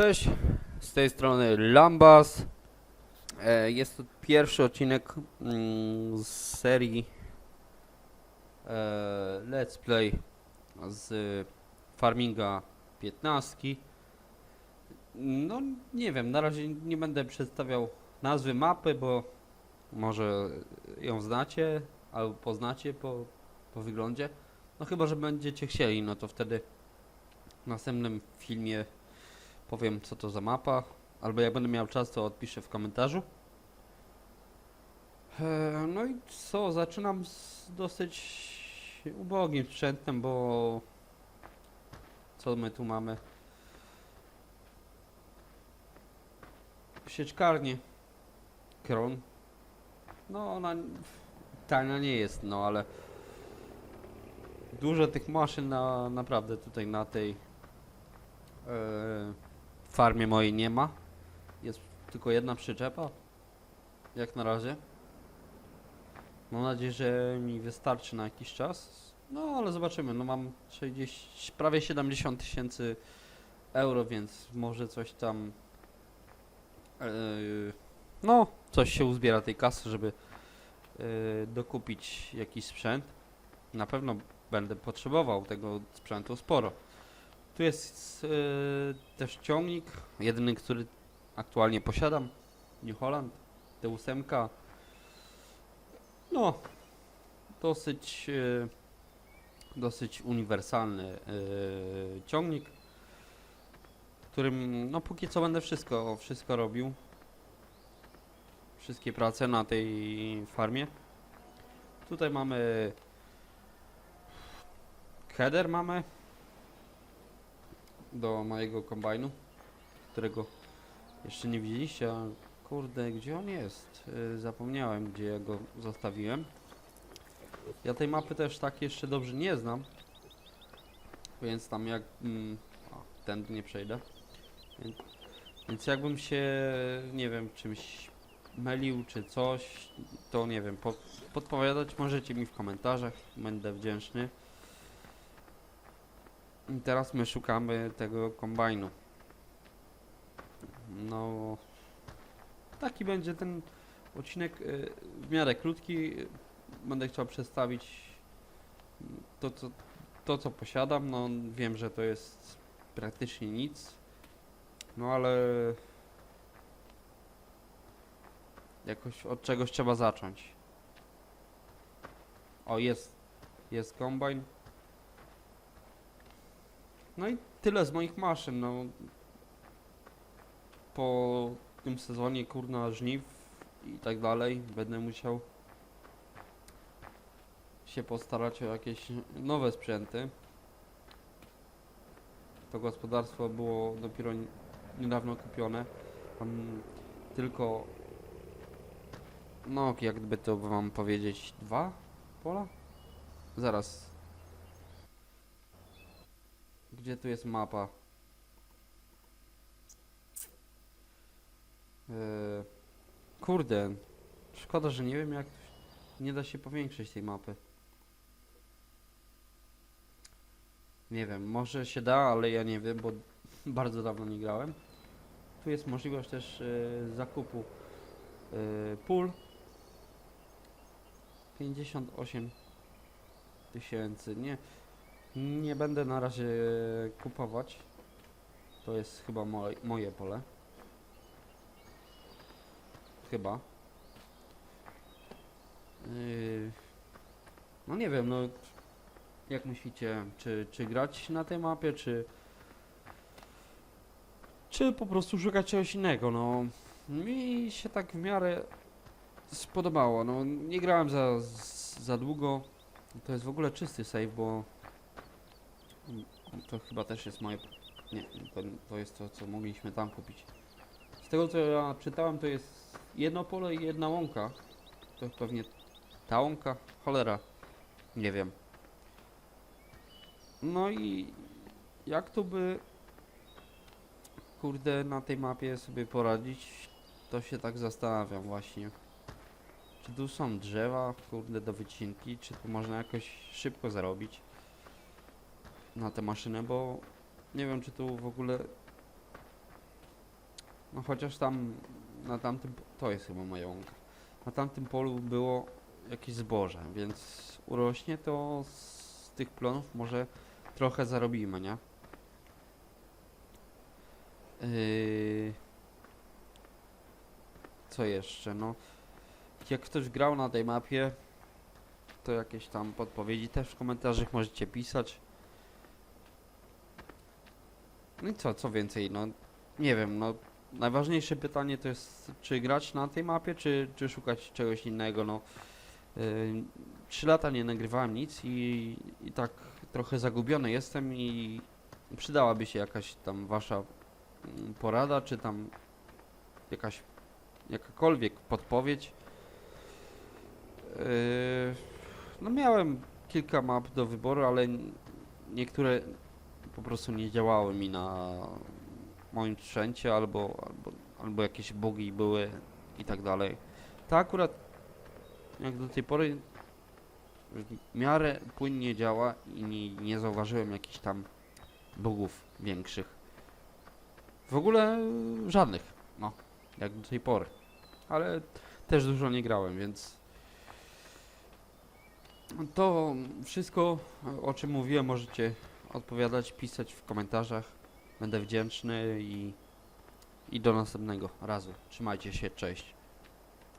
Cześć, z tej strony Lambas. E, Jest to pierwszy odcinek mm, z serii e, Let's Play z Farminga 15. No nie wiem, na razie nie będę przedstawiał nazwy mapy, bo może ją znacie albo poznacie po, po wyglądzie. No chyba, że będziecie chcieli, no to wtedy w następnym filmie powiem co to za mapa, albo jak będę miał czas to odpiszę w komentarzu. E, No i co, zaczynam z dosyć ubogim sprzętem, bo co my tu mamy? Sieczkarnię. Kron. No ona tania nie jest, no ale dużo tych maszyn na, naprawdę tutaj na tej e, farmie mojej nie ma. Jest tylko jedna przyczepa. Jak na razie. Mam nadzieję, że mi wystarczy na jakiś czas. No ale zobaczymy. No mam 60, prawie 70 tysięcy euro, więc może coś tam. Yy, no, coś się uzbiera tej kasy, żeby yy, dokupić jakiś sprzęt. Na pewno będę potrzebował tego sprzętu sporo. Tu jest yy, też ciągnik, jedyny, który aktualnie posiadam. New Holland, T8. No, dosyć, yy, dosyć uniwersalny yy, ciągnik, którym no póki co będę wszystko, wszystko robił. Wszystkie prace na tej farmie. Tutaj mamy header mamy do mojego kombajnu, którego jeszcze nie widzieliście, a kurde, gdzie on jest? Yy, zapomniałem, gdzie ja go zostawiłem. Ja tej mapy też tak jeszcze dobrze nie znam, więc tam jak... Mm, o, tędy nie przejdę. Więc, więc jakbym się, nie wiem, czymś mylił czy coś, to nie wiem, po, podpowiadać możecie mi w komentarzach, będę wdzięczny. I teraz my szukamy tego kombajnu. No, taki będzie ten odcinek y, w miarę krótki. Będę chciał przedstawić to, co, to, co posiadam. No, wiem, że to jest praktycznie nic. No, ale jakoś od czegoś trzeba zacząć. O, jest, jest kombajn. No i tyle z moich maszyn, no. Po tym sezonie kurna żniw i tak dalej będę musiał się postarać o jakieś nowe sprzęty. To gospodarstwo było dopiero niedawno kupione. Mam tylko no jakby to wam powiedzieć dwa pola? Zaraz gdzie tu jest mapa? Eee, kurde. Szkoda, że nie wiem jak nie da się powiększyć tej mapy. Nie wiem, może się da, ale ja nie wiem, bo bardzo dawno nie grałem. Tu jest możliwość też e, zakupu e, pól. 58 tysięcy, nie. Nie będę na razie kupować. To jest chyba moje, moje pole. Chyba. Yy, no nie wiem, no jak myślicie, czy, czy grać na tej mapie, czy czy po prostu szukać czegoś innego, no mi się tak w miarę spodobało, no nie grałem za, za długo, to jest w ogóle czysty save, bo To chyba też jest moje. Nie, to, to jest to, co mogliśmy tam kupić. Z tego co ja czytałem, to jest jedno pole i jedna łąka. To pewnie ta łąka? Cholera. Nie wiem. No i jak tu by kurde na tej mapie sobie poradzić, to się tak zastanawiam właśnie. Czy tu są drzewa, kurde, do wycinki, czy tu można jakoś szybko zarobić? Na tę maszynę, bo nie wiem czy tu w ogóle No chociaż tam na tamtym, to jest chyba moja łąka. Na tamtym polu było jakieś zboże, więc urośnie to z tych plonów może trochę zarobimy, nie? Yy... Co jeszcze? No, jak ktoś grał na tej mapie, to jakieś tam podpowiedzi też w komentarzach możecie pisać. No i co, co więcej, no nie wiem, no najważniejsze pytanie to jest, czy grać na tej mapie, czy, czy szukać czegoś innego, no. Yy, Trzy lata nie nagrywałem nic i, i tak trochę zagubiony jestem i przydałaby się jakaś tam wasza mm, porada, czy tam jakaś jakakolwiek podpowiedź. Yy, no miałem kilka map do wyboru, ale niektóre po prostu nie działały mi na moim sprzęcie albo, albo, albo jakieś bugi były i tak dalej. Ta akurat jak do tej pory w miarę płynnie działa i nie, nie zauważyłem jakichś tam bugów większych. W ogóle żadnych, no, jak do tej pory. Ale też dużo nie grałem, więc to wszystko, o czym mówiłem, możecie odpowiadać, pisać w komentarzach. Będę wdzięczny i, i do następnego razu. Trzymajcie się, cześć.